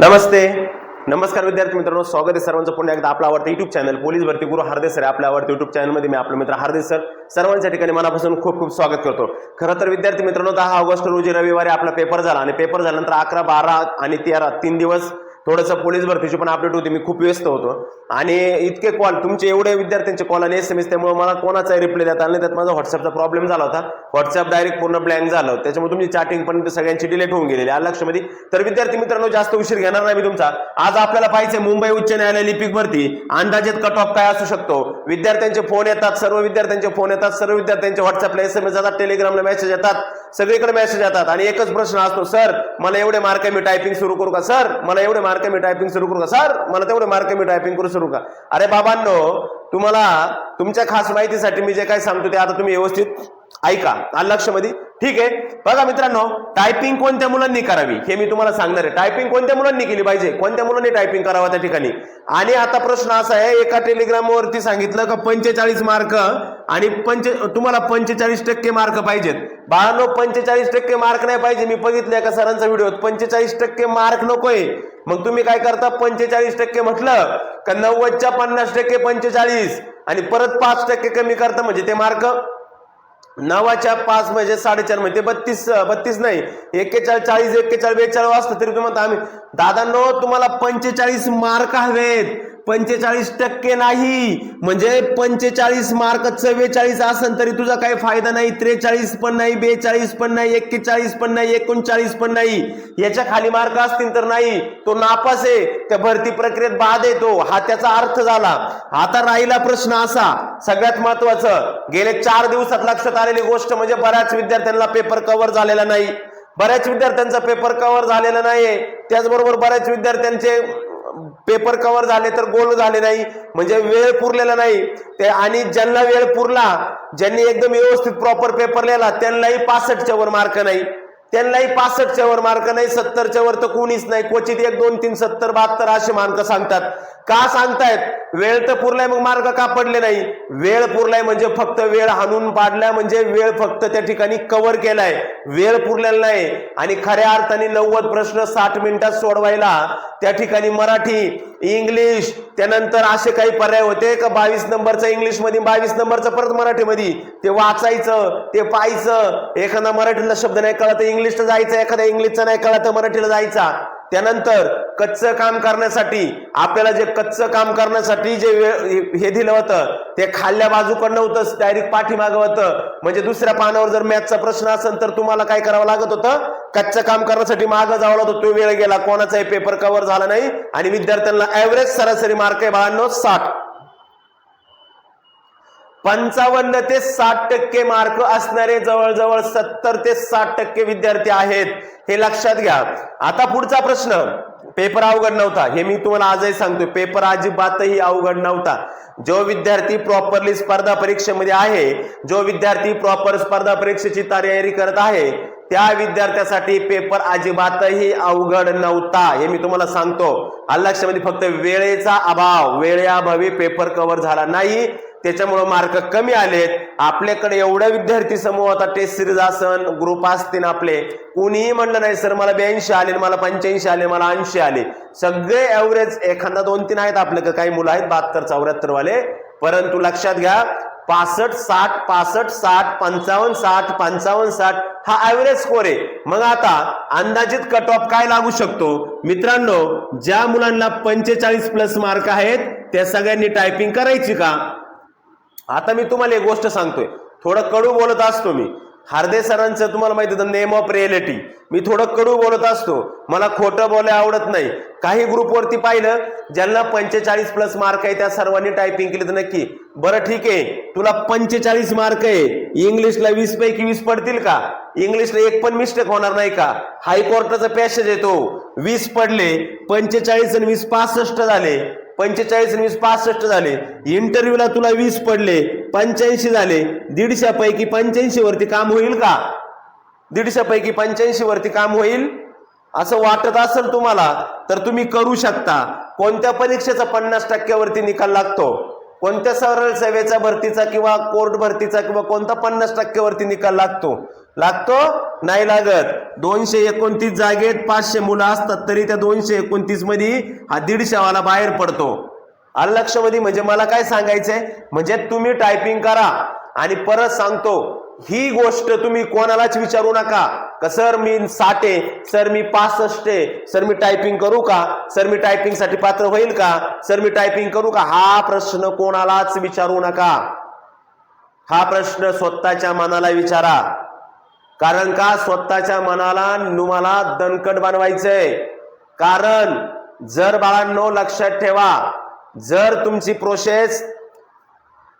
नमस्ते. नमस्कार विद्यार्थी मित्रांनो स्वागत आहे सर्वांचं पुन्हा एकदा आपला आवडतं युट्यूब चॅनल पोलीस भरती गुरु हार्दिक सर आपल्या आवडतं युट्यूब चॅनलमध्ये मी आपले मित्र हार्दे सर सर्वांच्या ठिकाणी मनापासून खूप खूप स्वागत करतो. खरं तर विद्यार्थी मित्रांनो दहा ऑगस्ट रोजी रविवारी आपला पेपर झाला आणि पेपर झाल्यानंतर अकरा बारा आणि तेरा तीन दिवस थोडंसं पोलीस भरतीची पण अपडेट होती. मी खूप व्यस्त होतो. आणि इतके कॉल तुमचे एवढे विद्यार्थ्यांचे कॉल आणि एस एम एस त्यामुळे मला कोणाचाही रिप्लाय देता आला नाही. त्यात माझा व्हॉट्सअपचा प्रॉब्लेम झाला होता. व्हॉट्सअप डायरेक्ट पूर्ण ब्लँक झालं. त्याच्यामुळे तुमची चॅटिंग पण सगळ्यांची डिलेट होऊन गेलेली आहे लक्षमध्ये. तर विद्यार्थी मित्रांनो जास्त उशीर घेणार नाही मी तुमचा. आज आपल्याला पाहिजे मुंबई उच्च न्यायालय लिपिक भरती. अंदाजेत कट ऑफ काय असू शकतो? विद्यार्थ्यांचे फोन येतात सर्व विद्यार्थ्यांचे फोन येतात सर्व विद्यार्थ्यांचे व्हॉट्सअपला एस एम एस जातात टेलिग्रामला मेसेज येतात. सगळीकडे मेसेज येतात. आणि एकच प्रश्न असतो सर मला एवढे मार्क मी टायपिंग सुरू करू का? सर मला एवढे मार्क मी टायपिंग सुरू करू का? सर मला तेवढे मार्क मी टायपिंग करू सुरू का? अरे बाबांनो तुम्हाला तुमच्या खास माहितीसाठी मी जे काय सांगतो ते आता तुम्ही व्यवस्थित ऐका. आलं लक्षमध्ये ठीक आहे? बघा मित्रांनो टायपिंग कोणत्या मुलांनी करावी? हे मी तुम्हाला सांगणार आहे. टायपिंग कोणत्या मुलांनी केली पाहिजे? कोणत्या मुलांनी टायपिंग करावं त्या ठिकाणी? आणि आता प्रश्न असा आहे एका टेलिग्रामवरती सांगितलं का पंचेचाळीस मार्क आणि पंचे तुम्हाला पंचेचाळीस टक्के मार्क पाहिजेत. बाळांनो पंचेचाळीस टक्के मार्क नाही पाहिजे. मी बघितलं एका सरांचा व्हिडिओ पंचेचाळीस टक्के मार्क नकोय. मग तुम्ही काय करता? पंचेचाळीस टक्के म्हटलं का नव्वदच्या पन्नास टक्के पंचेचाळीस आणि परत पाच टक्के कमी करता म्हणजे ते मार्क नवाच्या पाच म्हणजे साडेचार म्हणजे बत्तीस बत्तीस नाही. एक्केचाळीस चाळीस एक्केचाळीस बेचाळीस असतं तरी तुम्हाला आम्ही दादांनो तुम्हाला पंचेचाळीस मार्क हवेत. पंचेचाळीस टक्के नाही. म्हणजे पंचेचाळीस मार्क चव्वेचाळीस असेल तरी तुझा काही फायदा नाही. त्रेचाळीस पण नाही बेचाळीस पण नाही एक्केचाळीस पण नाही एकोणचाळीस पण नाही. याच्या खाली मार्क असतील तर नाही. तो नापास आहे. त्या भरती प्रक्रियेत बाद येतो हा त्याचा अर्थ झाला. आता राहिला प्रश्न असा. सगळ्यात महत्वाचं गेले चार दिवसात लक्षात आलेली गोष्ट म्हणजे बऱ्याच विद्यार्थ्यांना पेपर कव्हर झालेला नाही. बऱ्याच विद्यार्थ्यांचा पेपर कव्हर झालेला नाही त्याचबरोबर बऱ्याच विद्यार्थ्यांचे पेपर कव्हर झाले तर गोल झाले नाही. म्हणजे वेळ पुरलेला नाही. ते आणि ज्यांना वेळ पुरला ज्यांनी एकदम व्यवस्थित प्रॉपर पेपर लिहिला त्यांनाही पासष्टच्या वर मार्क नाही. त्यांनाही पासष्टच्या वर मार्क नाही सत्तरच्या वर तर कोणीच नाही. क्वचित एक दोन तीन सत्तर बहात्तर असे मार्क सांगतात. का सांगतायत? वेळ तर पुरलाय मग मार्ग का पडले नाही? वेळ पुरलाय म्हणजे फक्त वेळ हाणून पाडलाय म्हणजे वेळ फक्त त्या ठिकाणी कव्हर केलाय. वेळ पुरलेला नाही. आणि खऱ्या अर्थाने नव्वद प्रश्न साठ मिनिटात सोडवायला त्या ठिकाणी मराठी इंग्लिश त्यानंतर असे काही पर्याय होते का? बावीस नंबरचा इंग्लिशमध्ये बावीस नंबरचं परत मराठीमध्ये ते वाचायचं ते पाहायचं. एखादा मराठीला शब्द नाही कळत इंग्लिशला जायचं एखादा इंग्लिशचा नाही कळत मराठीला जायचा. त्यानंतर कच्चं काम करण्यासाठी आपल्याला जे कच्चं काम करण्यासाठी जे हे दिलं होतं ते खाल्ल्या बाजूकडनं होतं डायरेक्ट पाठीमागं होतं. म्हणजे दुसऱ्या पानावर जर मॅथचा प्रश्न असेल तर तुम्हाला काय करावं लागत होतं? कच्चं काम करण्यासाठी मागं जावं लागतं होतं. तो वेळ गेला. कोणाचाही पेपर कव्हर झाला नाही. आणि विद्यार्थ्यांना ऍव्हरेज सरासरी मार्क आहे बाळांनो साठ. पंचावन्न ते साठ टक्के मार्क असणारे जवळजवळ सत्तर ते साठ टक्के विद्यार्थी आहेत हे लक्षात घ्या. आता पुढचा प्रश्न पेपर अवघड नव्हता हे मी तुम्हाला आजही सांगतो पेपर अजिबातही अवघड नव्हता. जो विद्यार्थी प्रॉपरली स्पर्धा परीक्षेमध्ये आहे जो विद्यार्थी प्रॉपर स्पर्धा परीक्षेची तयारी करत आहे त्या विद्यार्थ्यासाठी पेपर अजिबातही अवघड नव्हता हे मी तुम्हाला सांगतो. लक्षामध्ये फक्त वेळेचा अभाव वेळेअभावी पेपर कव्हर झाला नाही. त्याच्यामुळं मार्क कमी आलेत. आपल्याकडे एवढ्या विद्यार्थी समूह आता टेस्ट सिरीज असन ग्रुप असतील आपले. कुणीही म्हणलं नाही सर मला ब्याऐंशी आले मला पंच्याऐंशी आले मला ऐंशी आले. सगळे ॲव्हरेज एखादा दोन तीन आहेत आपल्याकडे काही मुलं आहेत बहात्तर चौऱ्याहत्तर वाले परंतु लक्षात घ्या पासष्ट साठ पासष्ट साठ पंचावन्न साठ पंचावन्न साठ हा ऍव्हरेज स्कोर आहे. मग आता अंदाजित कट ऑफ काय लागू शकतो? मित्रांनो ज्या मुलांना पंचेचाळीस प्लस मार्क आहेत त्या सगळ्यांनी टायपिंग करायची का? आता मी तुम्हाला एक गोष्ट सांगतोय. थोडं कडू बोलत असतो मी. हार्दे सरांचं तुम्हाला माहिती होतं नेम ऑफ रिएलिटी मी थोडं कडू बोलत असतो. मला खोटं बोलायला आवडत नाही. काही ग्रुपवरती पाहिलं ज्यांना पंचेचाळीस प्लस मार्क आहे त्या सर्वांनी टायपिंग केली तर नक्की. बरं ठीक आहे. तुला पंचेचाळीस मार्क आहे. इंग्लिशला वीस पैकी वीस पडतील का? इंग्लिशला एक पण मिस्टेक होणार नाही का? हायकोर्टाचा पॅसेज येतो वीस पडले पंचेचाळीस आणि वीस पासष्ट झाले. पंचेचाळीस आणि वीस पासष्ट झाले. इंटरव्ह्यूला तुला वीस पडले पंच्याऐंशी झाले. दीडशेपैकी पंच्याऐंशी वरती काम होईल का? दीडशेपैकी पंच्याऐंशी वरती काम होईल? असं वाटत असेल तुम्हाला तर तुम्ही करू शकता. कोणत्या परीक्षेचा पन्नास टक्क्यावरती निकाल लागतो? कोणत्या सरळ सेवेचा भरतीचा किंवा कोर्ट भरतीचा किंवा कोणता पन्नास टक्क्यावरती निकाल लागतो? लागतो? नाही लागत. दोनशे एकोणतीस जागेत पाचशे मुलं असतात तरी त्या दोनशे एकोणतीसमध्ये हा दीडशेवाला बाहेर पडतो. अलक्षमध्ये म्हणजे मला काय सांगायचंय? म्हणजे तुम्ही टायपिंग करा आणि परत सांगतो ही गोष्ट तुम्ही कोणालाच विचारू नका. का सर मी साठे सर मी पासष्ट आहे सर मी टायपिंग करू का? सर मी टायपिंगसाठी पात्र होईल का? सर मी टायपिंग करू का? हा प्रश्न कोणालाच विचारू नका. हा प्रश्न स्वतःच्या मनाला विचारा. कारण का स्वतःच्या मनाला तुम्हाला दणकट बनवायचंय? कारण जर बाळांनो लक्षात ठेवा जर तुमची प्रोसेस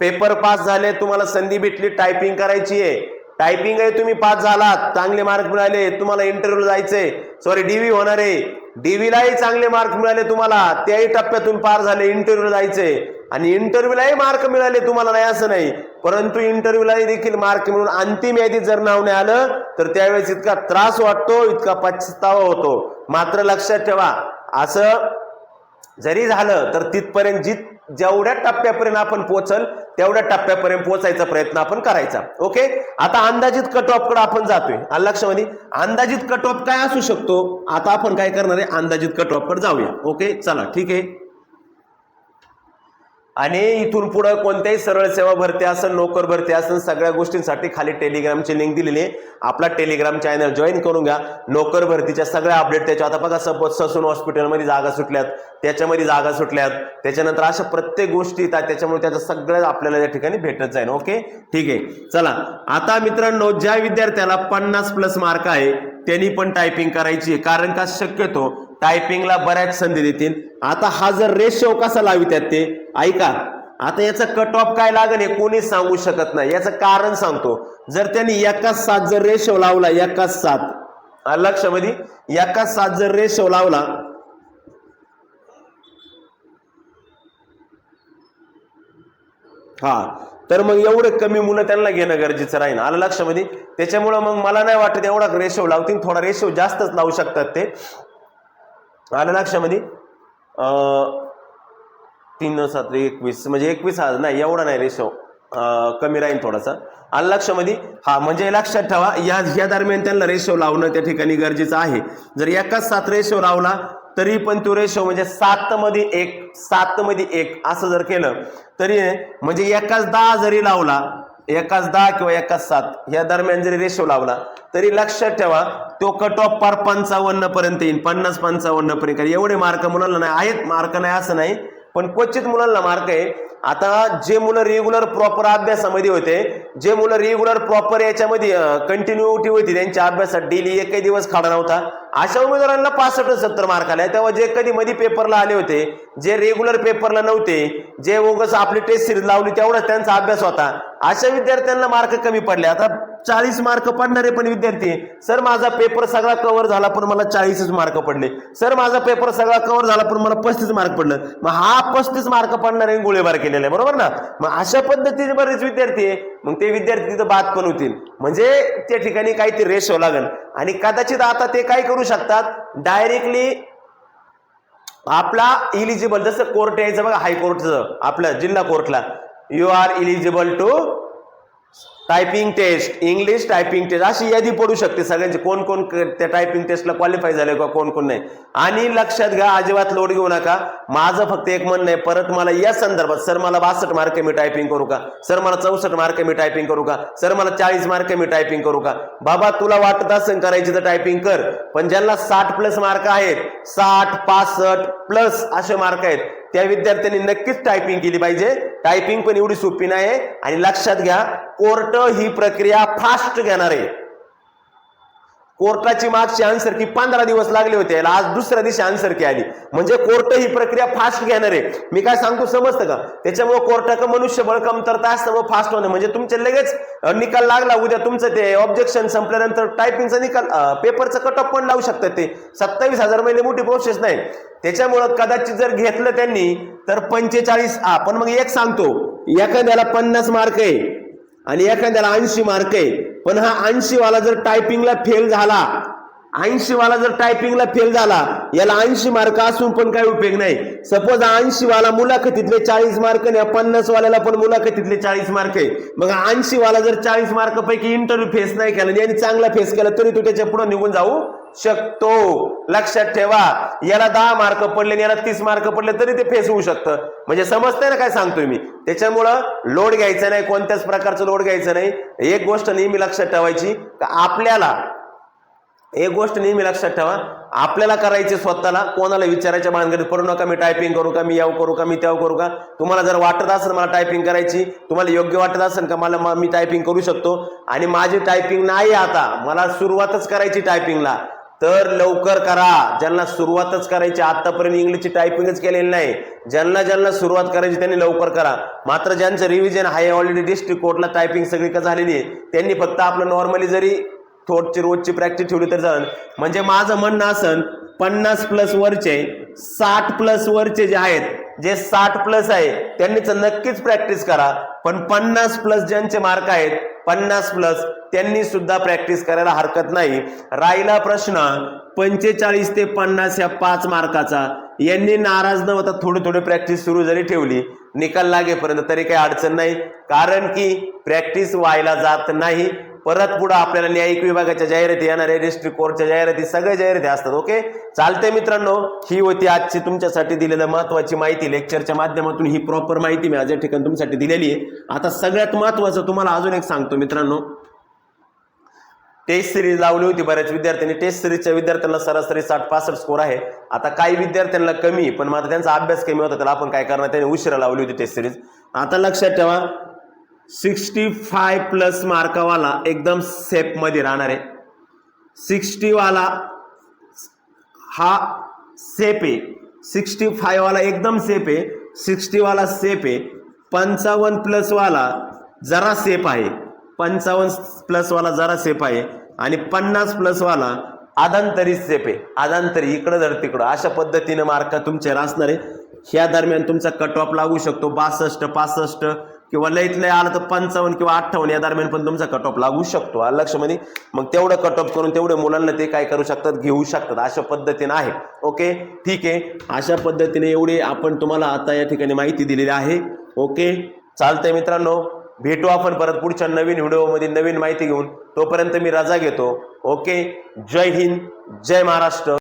पेपर पास झाले तुम्हाला संधी भेटली टायपिंग करायची आहे. टायपिंग आहे तुम्ही पास झालात चांगले मार्क मिळाले तुम्हाला इंटरव्ह्यू जायचे सॉरी डीव्ही होणार आहे. डीव्हीलाही चांगले मार्क मिळाले तुम्हाला. त्याही टप्प्यातून पार झाले. इंटरव्ह्यू जायचे. आणि इंटरव्ह्यूलाही मार्क मिळाले तुम्हाला नाही असं नाही. परंतु इंटरव्ह्यूलाही देखील मार्क मिळून अंतिम यादीत जर नाव नाही आलं तर त्यावेळेस इतका त्रास वाटतो इतका पछतावा होतो. मात्र लक्षात ठेवा असं जरी झालं तर तिथपर्यंत जित जेवढ्या टप्प्यापर्यंत आपण पोहोचल तेवढ्या टप्प्यापर्यंत पोहोचायचा प्रयत्न आपण करायचा. ओके आता अंदाजित कट ऑफकडे आपण जातोय. आलं लक्षामध्ये अंदाजित कट ऑफ काय असू शकतो? आता आपण काय करणार आहे? अंदाजित कट ऑफकडे जाऊया. ओके चला ठीक आहे? आणि इथून पुढं कोणत्याही सरळ सेवा भरती असेल नोकर भरती असेल सगळ्या गोष्टींसाठी खाली टेलिग्रामची लिंक दिलेली आहे. आपला टेलिग्राम चॅनल जॉईन करून घ्या. नोकर भरतीच्या सगळ्या अपडेट त्याच्या आता बघा सपोज ससून हॉस्पिटलमध्ये जागा सुटल्यात त्याच्यामध्ये जागा सुटल्यात त्याच्यानंतर अशा प्रत्येक गोष्टी येतात त्याच्यामुळे त्याचं सगळं आपल्याला या ठिकाणी भेटत जाईल. ओके ठीक आहे. चला. आता मित्रांनो ज्या विद्यार्थ्याला पन्नास प्लस मार्क आहे त्यांनी पण टायपिंग करायची आहे. कारण का? शक्यतो टायपिंगला बऱ्याच संधी देतील. आता हा जर रेशो कसा लावितात ते? ऐका आता याचा कट ऑफ काय लागेल हे कोणीच सांगू शकत नाही. याचं कारण सांगतो. जर त्यांनी एकाच सात जर रेशो लावला एकाच सात आलं लक्षामध्ये एकाच सात जर रेशो लावला हा तर मग एवढे कमी मुलं त्यांना घेणं गरजेचं राहील आलं लक्षामध्ये त्याच्यामुळं मग मला नाही वाटत एवढा रेशो लावतील. थोडा रेशो जास्तच लावू शकतात ते. आलं लक्षामध्ये? तीन तीन सात एकवीस म्हणजे एकवीस हा नाही एवढा नाही रेशो कमी राहील थोडासा. आलं लक्षामध्ये? हा म्हणजे लक्षात ठेवा या या दरम्यान त्यांना रेशो लावणं त्या ठिकाणी गरजेचं आहे. जर एकाच सात रेशो लावला तरी पण तो रेशो म्हणजे सात मध्ये एक सात मध्ये एक असं जर केलं तरी म्हणजे एकाच दहा जरी लावला एकाच दहा किंवा एकाच सात या दरम्यान जरी रेशो लावला तरी लक्षात ठेवा तो कट ऑफ पार पंचावन्न पर्यंत येईल पन्नास पंचावन्न पर्यंत कारण एवढे मार्क मुलांना नाही आहेत मार्क नाही असं नाही पण क्वचित मुलांना मार्क आहे. आता जे मुलं रेग्युलर प्रॉपर अभ्यासामध्ये होते जे मुलं रेग्युलर प्रॉपर याच्यामध्ये कंटिन्युटी होती त्यांच्या अभ्यासात डेली एकही दिवस खाडा नव्हता. अशा उमेदवारांना पासष्ट सत्तर मार्क आले. तेव्हा जे कधी मध्ये पेपरला आले होते जे रेग्युलर पेपरला नव्हते जे उगस आपली टेस्ट सिरीज लावली तेवढाच त्यांचा अभ्यास होता. अशा विद्यार्थ्यांना मार्क कमी पडले. आता चाळीस मार्क पडणारे पण विद्यार्थी सर माझा पेपर सगळा कव्हर झाला पण मला चाळीसच मार्क पडले. सर माझा पेपर सगळा कव्हर झाला पण मला पस्तीस मार्क पडलं. मग हा पस्तीस मार्क पडणारे गोळीबार केलेला आहे बरोबर ना? मग अशा पद्धतीने बरेच विद्यार्थी मग ते विद्यार्थी तिथं बाद पण होतील. म्हणजे त्या ठिकाणी काहीतरी रेशो लागेल. आणि कदाचित आता ते काय करू शकतात? डायरेक्टली आपला इलिजिबल जसं कोर्ट यायचं बघा हायकोर्टचं आपल्या जिल्हा कोर्टला you are eligible to typing test English typing test अशी यादी पडू शकते सगळ्यांची. कोण कोण त्या टायपिंग टेस्टला क्वालिफाय झाले का कोण कोण नाही. आणि लक्षात घ्या अजिबात लोड घेऊ नका. माझं फक्त एक म्हणणं आहे परत मला या संदर्भात सर मला बासष्ट मार्क मी टायपिंग करू का? सर मला चौसष्ट मार्क मी टायपिंग करू का? सर मला चाळीस मार्क मी टायपिंग करू का? बाबा तुला वाटत असेल करायची तर टायपिंग कर. पण ज्यांना साठ प्लस मार्क आहेत साठ पासष्ट प्लस असे मार्क आहेत त्या विद्यार्थ्यांनी नक्कीच टायपिंग केली पाहिजे. टायपिंग पण एवढी सोपी नाही आणि लक्षात घ्या कोर्ट ही प्रक्रिया फास्ट घेणार. आहे कोर्टाची मागची आन्सर की पंधरा दिवस लागले होते. याला आज दुसऱ्या दिवशी आन्सर की आली. म्हणजे कोर्ट ही प्रक्रिया फास्ट घेणार. आहे मी काय सांगतो समजतं का? त्याच्यामुळे कोर्टाचं मनुष्यबळ कमतरता असतं फास्ट होणं. म्हणजे तुमचे लगेच निकाल लागला उद्या तुमचं ते ऑब्जेक्शन संपल्यानंतर टायपिंगचा निकाल पेपरचं कट ऑफ पण लावू शकतात ते. सत्तावीस हजार महिने मोठी प्रोसेस नाही. त्याच्यामुळं कदाचित जर घेतलं त्यांनी तर पंचेचाळीस हा पण मग एक सांगतो. एखाद्याला पन्नास मार्क आहे आणि एखाद्याला ऐंशी मार्क आहे. पण हा ऐंशी वाला जर टायपिंगला फेल झाला ऐंशी वाला जर टायपिंगला फेल झाला याला ऐंशी मार्क असून पण काही उपयोग नाही. सपोज ऐंशी वाला मुलाखतीतले चाळीस मार्क नाही पन्नास वाल्याला पण मुलाखतीतले चाळीस मार्क आहे. मग ऐंशी वाला जर चाळीस मार्क पैकी इंटरव्ह्यू फेस नाही केला आणि यांनी चांगला फेस केला तरी तो त्याच्या पुढे निघून जाऊ शकतो. लक्षात ठेवा. याला दहा मार्क पडले याला तीस मार्क पडले तरी ते फेस होऊ शकतं. म्हणजे समजतंय ना काय सांगतोय मी? त्याच्यामुळं लोड घ्यायचा नाही कोणत्याच प्रकारचं लोड घ्यायचं नाही. एक गोष्ट नेहमी लक्षात ठेवायची तर आपल्याला एक गोष्ट नेहमी लक्षात ठेवा. आपल्याला करायचे स्वतःला कोणाला विचारायच्या भानगडीत पडू नका मी टायपिंग करू का मी याव करू का मी त्याव करू का. तुम्हाला जर वाटत असेल मला टायपिंग करायची तुम्हाला योग्य वाटत असेल का मला मी टायपिंग करू शकतो. आणि माझी टायपिंग नाही आता मला सुरुवातच करायची टायपिंगला तर लवकर करा. ज्यांना सुरुवातच करायची आतापर्यंत इंग्लिशची टायपिंगच केलेली नाही ज्यांना ज्यांना सुरुवात करायची त्यांनी लवकर करा. मात्र ज्यांचं रिव्हिजन आहे ऑलरेडी डिस्ट्रिक्ट कोर्टला टायपिंग सगळी का झालेली आहे त्यांनी फक्त आपलं नॉर्मली जरी थोडची रोजची प्रॅक्टिस ठेवली तर जाण म्हणजे माझं म्हणणं असन पन्नास प्लस वरचे साठ प्लस वरचे जे आहेत जे साठ प्लस आहे त्यांनीच नक्कीच प्रॅक्टिस करा. पण पन्नास प्लस ज्यांचे मार्क आहेत पन्नास प्लस त्यांनी सुद्धा प्रॅक्टिस करायला हरकत नाही. राहिला प्रश्न पंचेचाळीस ते पन्नास या पाच मार्काचा. यांनी नाराज न होता थोडी थोडी प्रॅक्टिस सुरू जरी ठेवली निकाल लागेपर्यंत तरी काही अडचण नाही. कारण की प्रॅक्टिस व्हायला जात नाही. परत पुढे आपल्याला न्यायिक विभागाच्या जाहिराती येणाऱ्या डिस्ट्रिक्ट कोर्टच्या जाहिराती सगळ्या जाहिराती असतात ओके चालते मित्रांनो ही होती आजची तुमच्यासाठी दिलेलं महत्वाची माहिती. लेक्चरच्या माध्यमातून ही प्रॉपर माहिती मी आज या ठिकाणी तुमच्यासाठी दिलेली आहे. आता सगळ्यात महत्वाचं तुम्हाला अजून एक सांगतो मित्रांनो. टेस्ट सिरीज लावली होती बऱ्याच विद्यार्थ्यांनी. टेस्ट सिरीजच्या विद्यार्थ्यांना सरासरी साठ पासष्ट स्कोर आहे. आता काही विद्यार्थ्यांना कमी पण मात्र त्यांचा अभ्यास कमी होता त्याला आपण काय करणार? त्यांनी उशिरा लावली होती टेस्ट सिरीज आता लक्षात ठेवा सिक्स्टी फाय प्लस मार्कावाला एकदम सेफमध्ये राहणार आहे. सिक्स्टीवाला हा सेफ आहे. सिक्स्टी फायवाला एकदम सेफ आहे. सिक्स्टीवाला सेफ आहे. पंचावन्न प्लसवाला जरा सेफ आहे. पंचावन्न प्लसवाला जरा सेफ आहे. आणि पन्नास प्लसवाला आदांतरी सेफ आहे. आदांतरी इकडं जर तिकडं. अशा पद्धतीनं मार्क तुमचे असणार आहे ह्या दरम्यान तुमचा कट ऑफ लागू शकतो. बासष्ट पासष्ट किंवा लईत लय आलं तर पंचावन्न किंवा अठ्ठावन्न या दरम्यान पण तुमचा कट ऑफ लागू शकतो. आलं लक्षामध्ये मग तेवढं कट ऑफ करून तेवढे मुलांना ते काय करू शकतात घेऊ शकतात. अशा पद्धतीने आहे. ओके ठीक आहे. अशा पद्धतीने एवढी आपण तुम्हाला आता या ठिकाणी माहिती दिलेली आहे. ओके चालतंय मित्रांनो. भेटू आपण परत पुढच्या नवीन व्हिडिओमध्ये नवीन माहिती घेऊन. तोपर्यंत मी रजा घेतो. ओके जय हिंद. जय महाराष्ट्र.